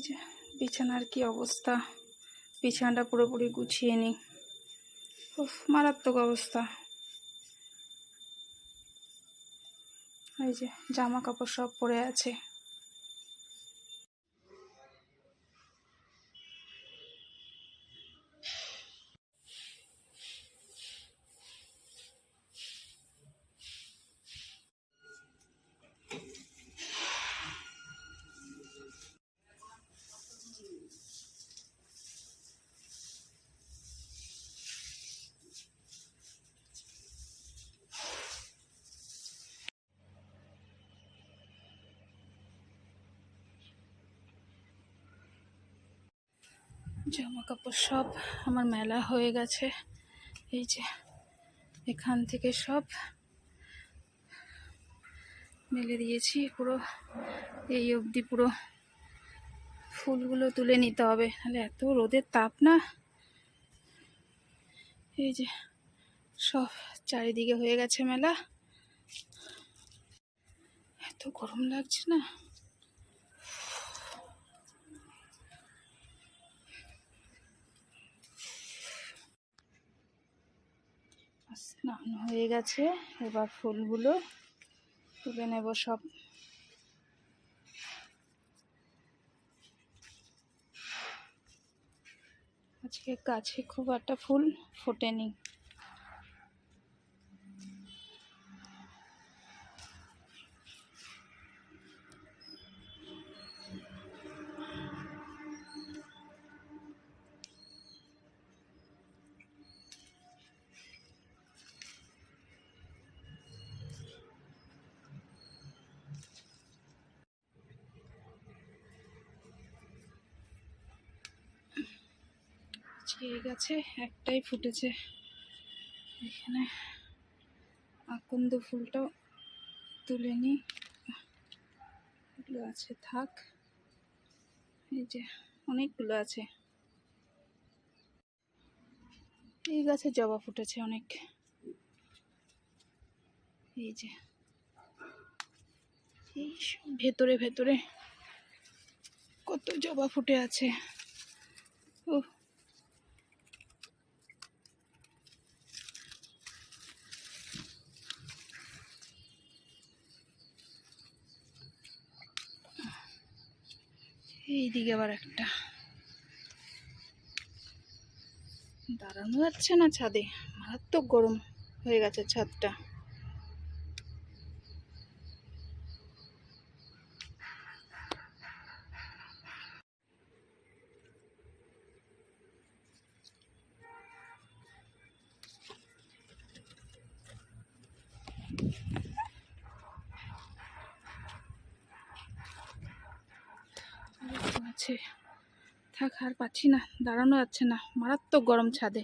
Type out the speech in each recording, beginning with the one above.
যে বিছানার কি অবস্থা? বিছানাটা পুরোপুরি গুছিয়ে নিই উফ, মারাত্মক অবস্থা। এই যে জামা কাপড় সব পরে আছে। জামা কাপড় সব আমার মেলা হয়ে গেছে। এই যে এখান থেকে সব মেলে দিয়েছি। পুরো এই অবধি পুরো ফুলগুলো তুলে নিতে হবে। তাহলে এত রোদের তাপ না? এই যে সব চারিদিকে হয়ে গেছে মেলা। এত গরম লাগছে না? স্নান হয়ে গেছে। এবার ফুলগুলো তুলে নেব সব। আজকে গাছে খুব একটা ফুল ফোটেনি। আজকে এই গাছে একটাই ফুটেছে। এখানে আকন্দ ফুলটাও তুলে নিই আছে, থাক। এই যে, অনেকগুলো আছে। এই গাছে জবা ফুটেছে অনেক। এই যে, এই ভেতরে ভেতরে কত জবা ফুটে আছে। ও এইদিকে আবার একটা। দাঁড়ানো যাচ্ছে না ছাদে মারাত্মক গরম হয়ে গেছে ছাদটা। আছে থাক, আর পাচ্ছি না, দাঁড়ানো যাচ্ছে না, মারাত্মক গরম ছাদে।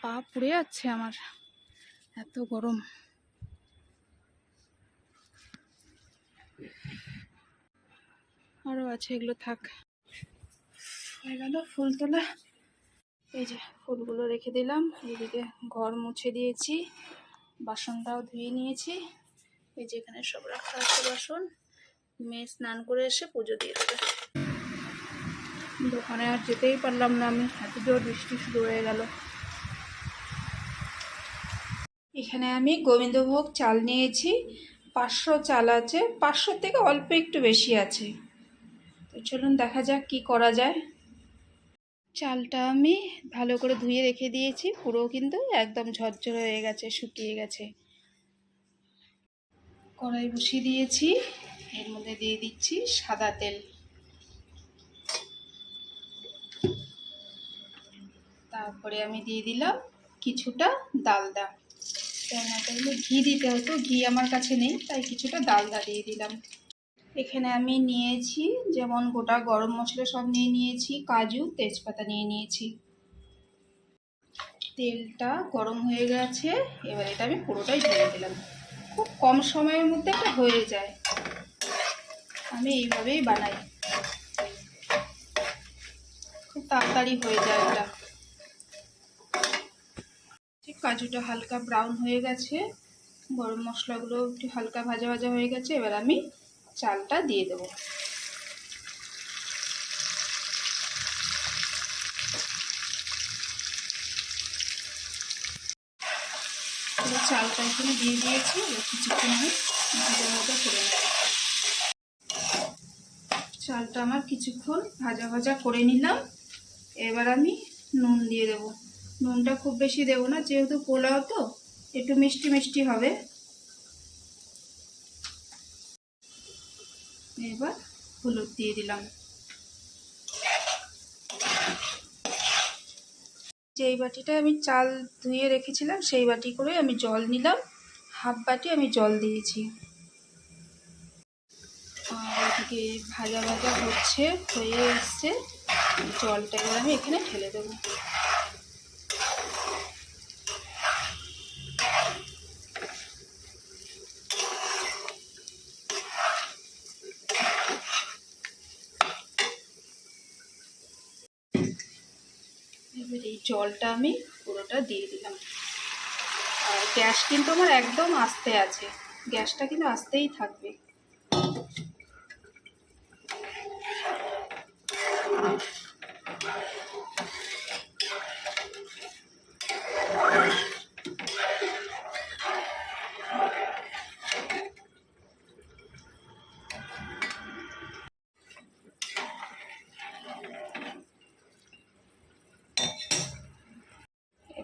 পা পুড়ে যাচ্ছে আমার, এত গরম। আরও আছে, এগুলো থাক। হয়ে গেল ফুল তোলা এই যে, ফুলগুলো রেখে দিলাম এইদিকে ঘর মুছে দিয়েছি, বাসনটাও ধুয়ে নিয়েছি। এই যে এখানে সব রাখা আছে বাসন। মেয়ে স্নান করে এসে পুজো দিয়ে দেবে। দোকানে আর যেতেই পারলাম না আমি, এত জোর বৃষ্টি শুরু হয়ে গেল। এখানে আমি গোবিন্দভোগ চাল নিয়েছি, পাঁচশো চাল আছে পাঁচশো থেকে অল্প একটু বেশি আছে। তো চলুন দেখা যাক কি করা যায়। চালটা আমি ভালো করে ধুয়ে রেখে দিয়েছি, পুরো কিন্তু একদম ঝরঝর হয়ে গেছে, শুকিয়ে গেছে। কড়াই বসিয়ে দিয়েছি। এর মধ্যে দিয়ে দিচ্ছি সাদা তেল। তারপরে আমি দিয়ে দিলাম কিছুটা ডালদা রান্নাটা হলে ঘি দিতে হতো, ঘি আমার কাছে নেই, তাই কিছুটা ডালদা দিয়ে দিলাম। এখানে আমি নিয়েছি যেমন গোটা গরম মশলা সব নিয়ে নিয়েছি, কাজু, তেজপাতা নিয়ে নিয়েছি। তেলটা গরম হয়ে গেছে, এবার এটা আমি পুরোটাই ঢেলে দিলাম। খুব কম সময়ের মধ্যে এটা হয়ে যায়। আমি এইভাবেই বানাই। খুব তাড়াতাড়ি হয়ে যায় এটা। কাজুটা হালকা ব্রাউন হয়ে গেছে। গরম মশলাগুলো একটু হালকা ভাজা ভাজা হয়ে গেছে। এবার আমি চালটা দিয়ে দেবো। চালটা এখানে দিয়ে দিয়েছি কিছুক্ষণ আমি ভাজা ভাজা করে নেব। চালটা আমার কিছুক্ষণ ভাজা ভাজা করে নিলাম। এবার আমি নুন দিয়ে দেব। নুনটা খুব বেশি দেবো না, যেহেতু পোলাও তো, একটু মিষ্টি মিষ্টি হবে। এবার হলুদ দিয়ে দিলাম। যেই বাটিটায় আমি চাল ধুয়ে রেখেছিলাম, সেই বাটি করে আমি জল নিলাম। হাফ বাটি আমি জল দিয়েছি। এদিকে ভাজা ভাজা হচ্ছে, হয়ে এসছে। জলটা এবার আমি এখানে ঢেলে দেবো। এই জলটা আমি পুরোটা দিয়ে দিলাম। আর গ্যাস কিন্তু আমার একদম আস্তে আছে। গ্যাসটা কিন্তু আস্তেই থাকবে।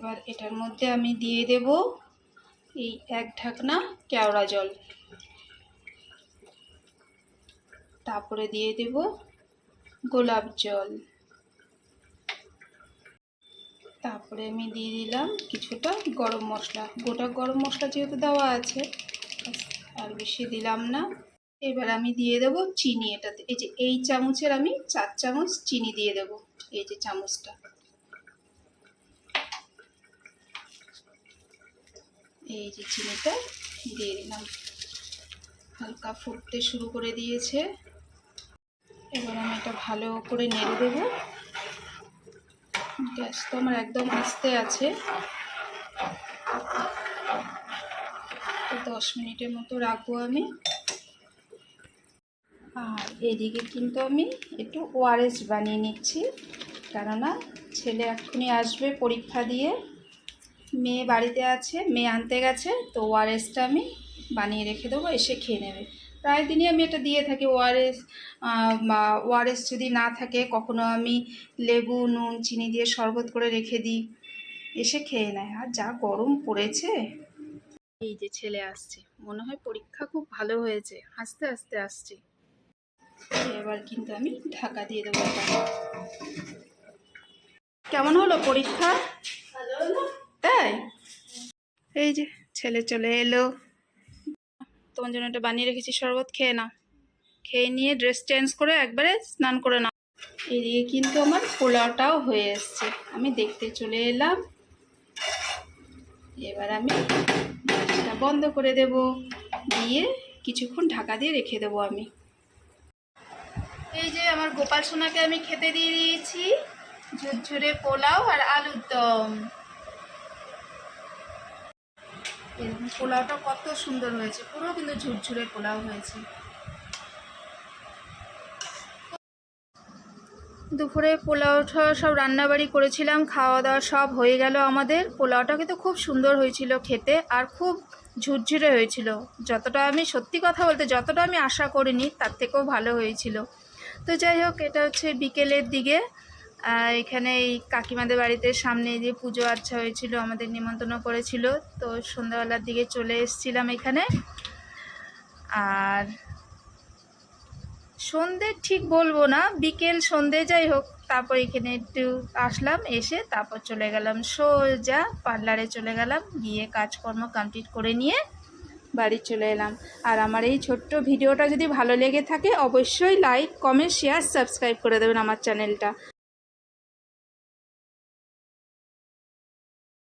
এবার এটার মধ্যে আমি দিয়ে দেব এই এক ঢাকনা কেওড়া জল। তারপরে দিয়ে দেব গোলাপ জল। তারপরে আমি দিয়ে দিলাম কিছুটা গরম মশলা। গোটা গরম মশলা যেহেতু দেওয়া আছে আর বেশি দিলাম না। এবার আমি দিয়ে দেব চিনি এটাতে। এই যে, এই চামচের আমি চার চামচ চিনি দিয়ে দেব, এই যে চামচটা। এই যে চিনিটা দিয়ে দিলাম। হালকা ফুটতে শুরু করে দিয়েছে। এবার আমি এটা ভালো করে নেড়ে দেবো। গ্যাস তো আমার একদম আস্তে আছে। দশ মিনিটের মতো রাখব আমি। আর এদিকে কিন্তু আমি একটু ওআরএস বানিয়ে নিচ্ছি। কেননা ছেলে এক্ষুনি আসবে পরীক্ষা দিয়ে। মেয়ে বাড়িতে আছে, মেয়ে আনতে গেছে, তো ওআরএসটা আমি বানিয়ে রেখে দেবো, এসে খেয়ে নেবে। প্রায় দিনই আমি এটা দিয়ে থাকি ওআরএস বা ওআরএস যদি না থাকে, কখনো আমি লেবু, নুন, চিনি দিয়ে শরবত করে রেখে দিই, এসে খেয়ে নেয়। আর যা গরম পড়েছে। এই যে ছেলে আসছে, মনে হয় পরীক্ষা খুব ভালো হয়েছে, আস্তে আস্তে আসছে। এবার কিন্তু আমি ঢাকা দিয়ে দেবো। কেমন হলো পরীক্ষা? এই যে, ছেলে চলে এলো। তোমার জন্য এটা বানিয়ে রেখেছি, শরবত, খেয়ে নাও। খেয়ে নিয়ে ড্রেস চেঞ্জ করে একবারে স্নান করে নাও। এদিকে কিন্তু আমার পোলাওটাও হয়ে এসছে। আমি দেখতে চলে এলাম। এবার আমি গ্যাসটা বন্ধ করে দেব। দিয়ে কিছুক্ষণ ঢাকা দিয়ে রেখে দেবো আমি। এই যে আমার গোপাল সোনাকে আমি খেতে দিয়ে দিয়েছি। ঝুরঝুরে পোলাও আর আলুর দম। এরকম পোলাওটা কত সুন্দর হয়েছে, পুরো কিন্তু ঝুরঝুরে পোলাও হয়েছে। দুপুরে পোলাওটা সব রান্নাবাড়ি করেছিলাম খাওয়া দাওয়া সব হয়ে গেল আমাদের। পোলাওটা কিন্তু খুব সুন্দর হয়েছিল খেতে আর খুব ঝুরঝুরে হয়েছিল। যতটা আমি সত্যি কথা বলতে যতটা আমি আশা করিনি, তার থেকেও ভালো হয়েছিল। তো যাই হোক, এটা হচ্ছে বিকেলের দিকে। এখানে এই কাকিমাদের বাড়িতে সামনে দিয়ে পুজো আচ্ছা হয়েছিল, আমাদের নিমন্ত্রণ করেছিল। তো সন্ধ্যাবেলার দিকে চলে এসেছিলাম এখানে। আর সন্ধে ঠিক বলব না, বিকেল সন্ধে যাই হোক, তারপর এখানে একটু আসলাম, এসে তারপর চলে গেলাম। সোজা পার্লারে চলে গেলাম, গিয়ে কাজকর্ম কমপ্লিট করে নিয়ে বাড়ি চলে এলাম। আর আমার এই ছোট্ট ভিডিওটা যদি ভালো লেগে থাকে, অবশ্যই লাইক কমেন্ট শেয়ার সাবস্ক্রাইব করে দেবেন আমার চ্যানেলটা